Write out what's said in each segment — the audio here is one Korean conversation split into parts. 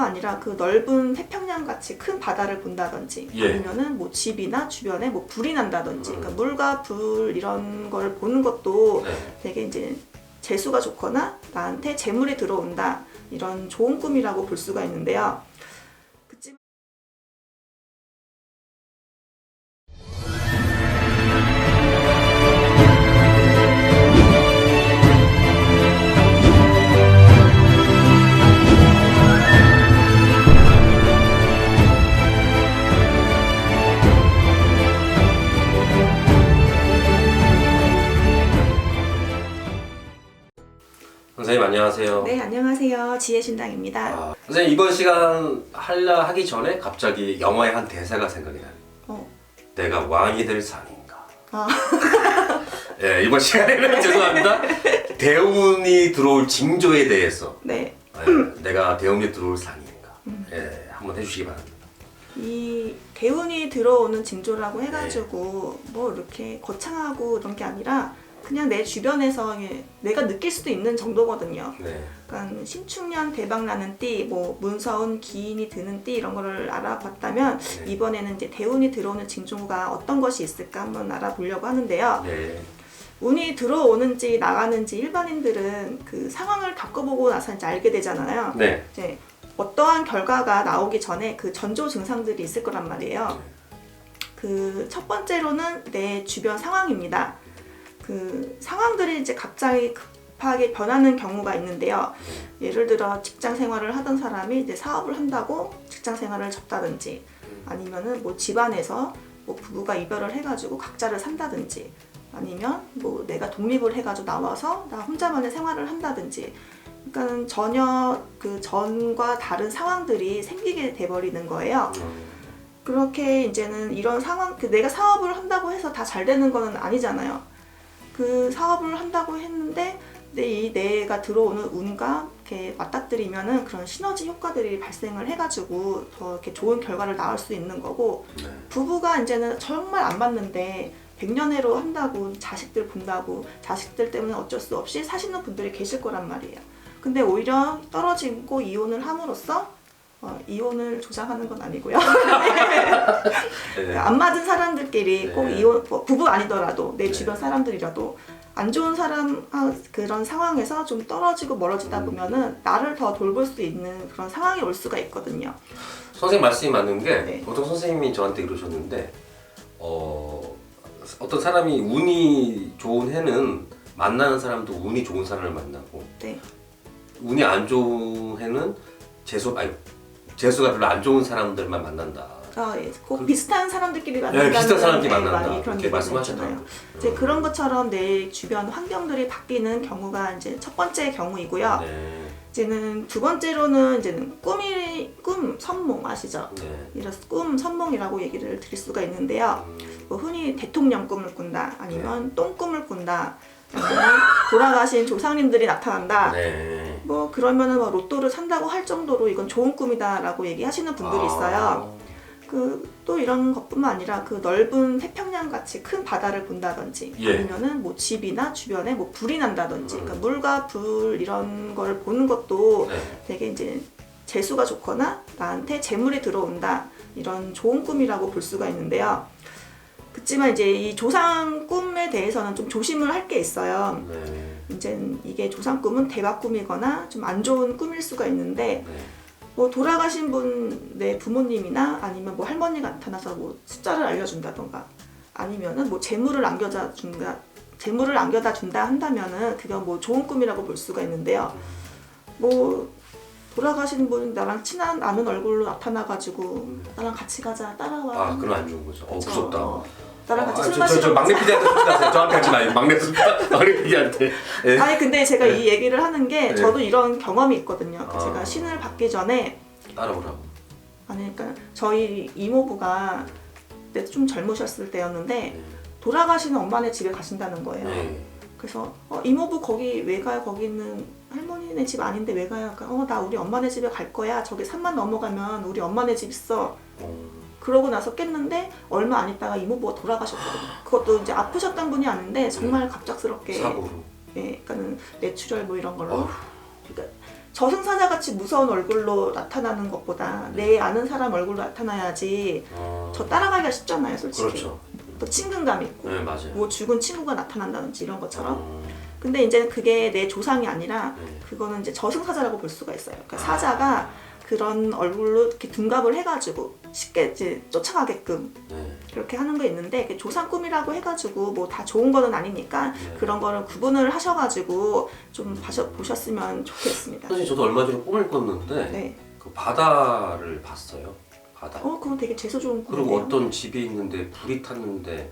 것뿐만 아니라 그 넓은 태평양 같이 큰 바다를 본다든지 예. 아니면은 뭐 집이나 주변에 뭐 불이 난다든지 음. 그러니까 물과 불 이런 걸 보는 것도 네. 되게 이제 재수가 좋거나 나한테 재물이 들어온다 이런 좋은 꿈이라고 볼 수가 있는데요. 안녕하세요. 네 안녕하세요 지혜신당입니다. 아, 선생님 이번 시간 하려 하기 전에 갑자기 영화의 한 대사가 생각이 나요. 어. 내가 왕이 될 상인가. 아. 예, 이번 시간에는 죄송합니다. 대운이 들어올 징조에 대해서 네. 예, 내가 대운이 들어올 상인가. 음. 예, 한번 해주시기 바랍니다. 이 대운이 들어오는 징조라고 해가지고 뭐 이렇게 거창하고 이런 게 아니라 그냥 내 주변에서 내가 느낄 수도 있는 정도거든요. 네. 그러니까 신축년 대박 나는 띠, 뭐 문서운 기인이 드는 띠 이런 거를 알아봤다면 네. 이번에는 이제 대운이 들어오는 징조가 어떤 것이 있을까 한번 알아보려고 하는데요. 네. 운이 들어오는지 나가는지 일반인들은 그 상황을 겪어보고 나서 이제 알게 되잖아요. 네. 이제 어떠한 결과가 나오기 전에 그 전조 증상들이 있을 거란 말이에요. 그첫 번째로는 내 주변 상황입니다. 그 상황들이 이제 갑자기 급하게 변하는 경우가 있는데요. 예를 들어 직장 생활을 하던 사람이 이제 사업을 한다고 직장 생활을 접다든지 아니면은 뭐 집안에서 뭐 부부가 이별을 해가지고 각자를 산다든지 아니면 뭐 내가 독립을 해가지고 나와서 나 혼자만의 생활을 한다든지 그러니까 전혀 그 전과 다른 상황들이 생기게 돼버리는 거예요. 음, 그렇게 이제는 이런 상황, 그 내가 사업을 한다고 해서 다 잘 되는 거는 아니잖아요. 그 사업을 한다고 했는데 내이 내가 들어오는 운과 이렇게 맞닥뜨리면은 그런 시너지 효과들이 발생을 해가지고 더 이렇게 좋은 결과를 낳을 수 있는 거고 네. 부부가 이제는 정말 안 맞는데 백년해로 한다고 자식들 본다고 자식들 때문에 어쩔 수 없이 사시는 분들이 계실 거란 말이에요. 근데 오히려 떨어지고 이혼을 함으로써 어, 이혼을 조장하는 건 아니고요. 네. 안 맞은 사람들끼리 네. 꼭 이혼 뭐 부부 아니더라도 내 네. 주변 사람들이라도 안 좋은 사람 아, 그런 상황에서 좀 떨어지고 멀어지다 음. 보면은 나를 더 돌볼 수 있는 그런 상황이 올 수가 있거든요. 선생님 말씀이 맞는 게 네. 보통 선생님이 저한테 그러셨는데 어, 어떤 사람이 운이 좋은 해는 만나는 사람도 운이 좋은 사람을 만나고 네. 운이 안 좋은 해는 재수 아니 재수가 별로 안 좋은 사람들만 만난다. 아, 예. 꼭 그- 비슷한 사람들끼리 네, 만난다는 비슷한 사람끼리 네, 만난다. 얘기가 말씀하셨잖아요. 이제 그런 것처럼 내 주변 환경들이 바뀌는 경우가 이제 첫 번째 경우이고요. 네. 이제는 두 번째로는 이제는 꿈이 꿈 선몽 아시죠? 네. 이래서 꿈 선몽이라고 얘기를 드릴 수가 있는데요. 음, 뭐 흔히 대통령 꿈을 꾼다, 아니면 네. 똥꿈을 꾼다, 아니면 돌아가신 조상님들이 나타난다. 네. 뭐 그러면은 뭐 로또를 산다고 할 정도로 이건 좋은 꿈이다라고 얘기하시는 분들이 있어요. 아, 그또 이런 것뿐만 아니라 그 넓은 태평양 같이 큰 바다를 본다든지 예. 아니면은 뭐 집이나 주변에 뭐 불이 난다든지 음. 그러니까 물과 불 이런 걸 보는 것도 네. 되게 이제 재수가 좋거나 나한테 재물이 들어온다 이런 좋은 꿈이라고 볼 수가 있는데요. 그렇지만 이제 이 조상 꿈에 대해서는 좀 조심을 할 게 있어요. 네. 이제 이게 조상 꿈은 대박 꿈이거나 좀 안 좋은 꿈일 수가 있는데 네. 뭐 돌아가신 분 내 부모님이나 아니면 뭐 할머니가 나타나서 뭐 숫자를 알려준다던가 아니면은 뭐 재물을 안겨다 준다 재물을 안겨다 준다 한다면은 그건 뭐 좋은 꿈이라고 볼 수가 있는데요. 뭐 돌아가신 분 나랑 친한 아는 얼굴로 나타나가지고 나랑 같이 가자 따라와. 아, 그건 안 좋은 거죠. 어? 무섭다. 어, 나랑 같이 아, 술 저, 저, 마시러 저 막내 피디한테 부탁하세요. 저한테 하지 마요. 막내 피- 막내 피디한테. 예. 아니 근데 제가 네. 이 얘기를 하는 게 네. 저도 이런 경험이 있거든요. 아. 제가 신을 받기 전에 따라오라고. 아니 그러니까 저희 이모부가 그때 좀 젊으셨을 때였는데 네. 돌아가시는 엄마네 집에 가신다는 거예요. 네. 그래서 어, 이모부 거기 왜 가요? 거기는 할머니네 집 아닌데 왜 가요? 그러니까 어나 우리 엄마네 집에 갈 거야. 저기 산만 넘어가면 우리 엄마네 집 있어. 어, 그러고 나서 깼는데 얼마 안 있다가 이모부가 돌아가셨거든요. 그것도 이제 아프셨던 분이 아닌데 정말 갑작스럽게 사고로. 예, 그러니까는 뇌출혈 뭐 이런 걸로 어휴. 그러니까 저승사자 같이 무서운 얼굴로 나타나는 것보다 내 아는 사람 얼굴로 나타나야지 어, 저 따라가기가 쉽잖아요, 솔직히. 그렇죠. 또 친근감 있고 네 맞아요. 뭐 죽은 친구가 나타난다든지 이런 것처럼. 어, 근데 이제 그게 내 조상이 아니라 네. 그거는 이제 저승사자라고 볼 수가 있어요. 그러니까 아. 사자가 그런 얼굴로 이렇게 둔갑을 해가지고 쉽게 이제 쫓아가게끔 네. 그렇게 하는 거 있는데 그 조상 꿈이라고 해가지고 뭐 다 좋은 거는 아니니까 네. 그런 거를 구분을 하셔가지고 좀 봐셔, 보셨으면 좋겠습니다. 사실 저도 얼마 전에 꿈을 꿨는데 네. 그 바다를 봤어요. 바다. 어, 그건 되게 재수 좋은 그리고 꿈이네요. 어떤 집이 있는데 불이 탔는데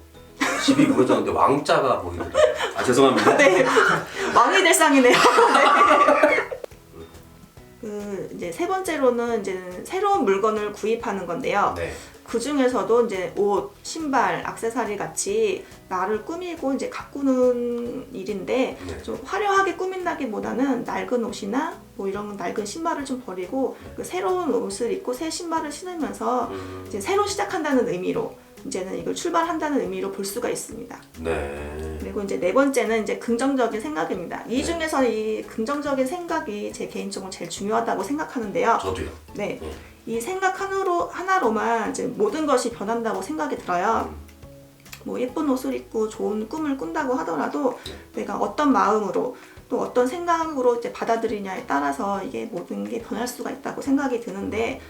집이 무너졌는데 왕자가 보이더라고요. 아 죄송합니다. 네. 왕이 될 상이네요. 네. 그 이제 세 번째로는 이제 새로운 물건을 구입하는 건데요. 네. 그 중에서도 이제 옷, 신발, 액세서리 같이 나를 꾸미고 이제 가꾸는 일인데 네. 좀 화려하게 꾸민다기보다는 낡은 옷이나 뭐 이런 낡은 신발을 좀 버리고 그 새로운 옷을 입고 새 신발을 신으면서 음, 이제 새로 시작한다는 의미로 이제는 이걸 출발한다는 의미로 볼 수가 있습니다. 네. 그리고 이제 네 번째는 이제 긍정적인 생각입니다. 이 네. 중에서 이 긍정적인 생각이 제 개인적으로 제일 중요하다고 생각하는데요. 저도요. 네. 네. 이 생각 하나로, 하나로만 이제 모든 것이 변한다고 생각이 들어요. 음, 뭐 예쁜 옷을 입고 좋은 꿈을 꾼다고 하더라도 네. 내가 어떤 마음으로 또 어떤 생각으로 이제 받아들이냐에 따라서 이게 모든 게 변할 수가 있다고 생각이 드는데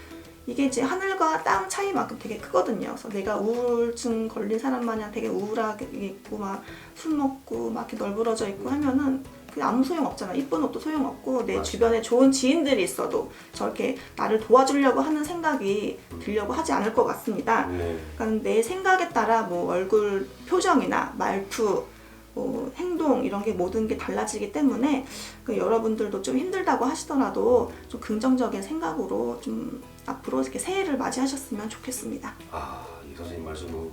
이게 이제 하늘과 땅 차이만큼 되게 크거든요. 그래서 내가 우울증 걸린 사람 마냥 되게 우울하게 있고 막 술 먹고 막 이렇게 널브러져 있고 하면은 그 아무 소용 없잖아. 이쁜 옷도 소용 없고 내 맞아요. 주변에 좋은 지인들이 있어도 저렇게 나를 도와주려고 하는 생각이 들려고 하지 않을 것 같습니다. 네. 그러니까 내 생각에 따라 뭐 얼굴 표정이나 말투, 뭐 행동 이런 게 모든 게 달라지기 때문에 그 여러분들도 좀 힘들다고 하시더라도 좀 긍정적인 생각으로 좀 앞으로 이렇게 새해를 맞이하셨으면 좋겠습니다. 아, 이 선생님 말씀은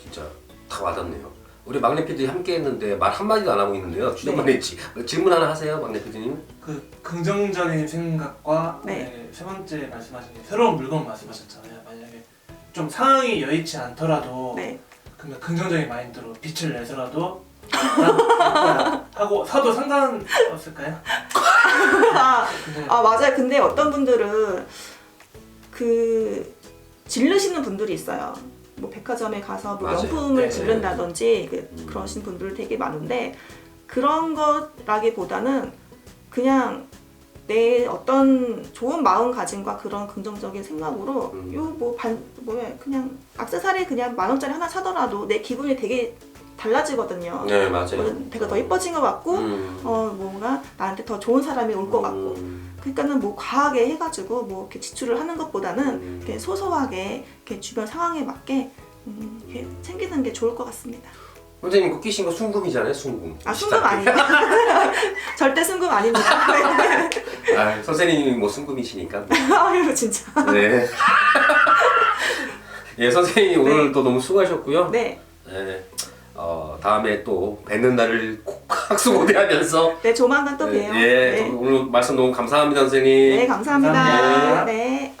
진짜 다 와닿네요. 우리 막내 PD 함께 했는데 말 한마디도 안 하고 있는데요. 주전만 네. 했지. 질문 하나 하세요, 막내 PD님. 그 긍정적인 생각과 네. 네, 세 번째 말씀하신 게 새로운 물건 말씀하셨잖아요. 만약에 좀 상황이 여의치 않더라도 네. 그러면 긍정적인 마인드로 빛을 내서라도 난 하고 사도 상관없을까요? 아, 근데 아 맞아요. 근데 어떤 분들은 그 질르시는 분들이 있어요. 뭐 백화점에 가서 뭐 맞아요. 명품을 네. 질른다든지 그, 음. 그러신 분들 되게 많은데 그런 거라기보다는 그냥 내 어떤 좋은 마음가짐과 그런 긍정적인 생각으로 음. 요뭐 반 뭐야 그냥 액세서리 그냥 만 원짜리 하나 사더라도 내 기분이 되게 달라지거든요. 네, 맞아요. 뭐 되게 더 예뻐진 것 같고 음. 어 뭔가 나한테 더 좋은 사람이 올 것 같고 음. 그러니까는 뭐 과하게 해가지고 뭐 이렇게 지출을 하는 것보다는 음. 이렇게 소소하게 이렇게 주변 상황에 맞게 음, 이렇게 음. 챙기는 게 좋을 것 같습니다. 선생님 그 끼신 거 순금이잖아요, 순금. 아 순금 아니에요? 절대 순금 아닙니다. 네. 아, 선생님이 뭐 순금이시니까. 아유 진짜. 네. 예, 선생님 오늘 또 너무 수고하셨고요. 네, 네. 어, 다음에 또 뵙는 날을 꼭 학수 고대하면서 네 조만간 또 봬요. 예, 네, 오늘 말씀 너무 감사합니다, 선생님. 네 감사합니다. 감사합니다. 네.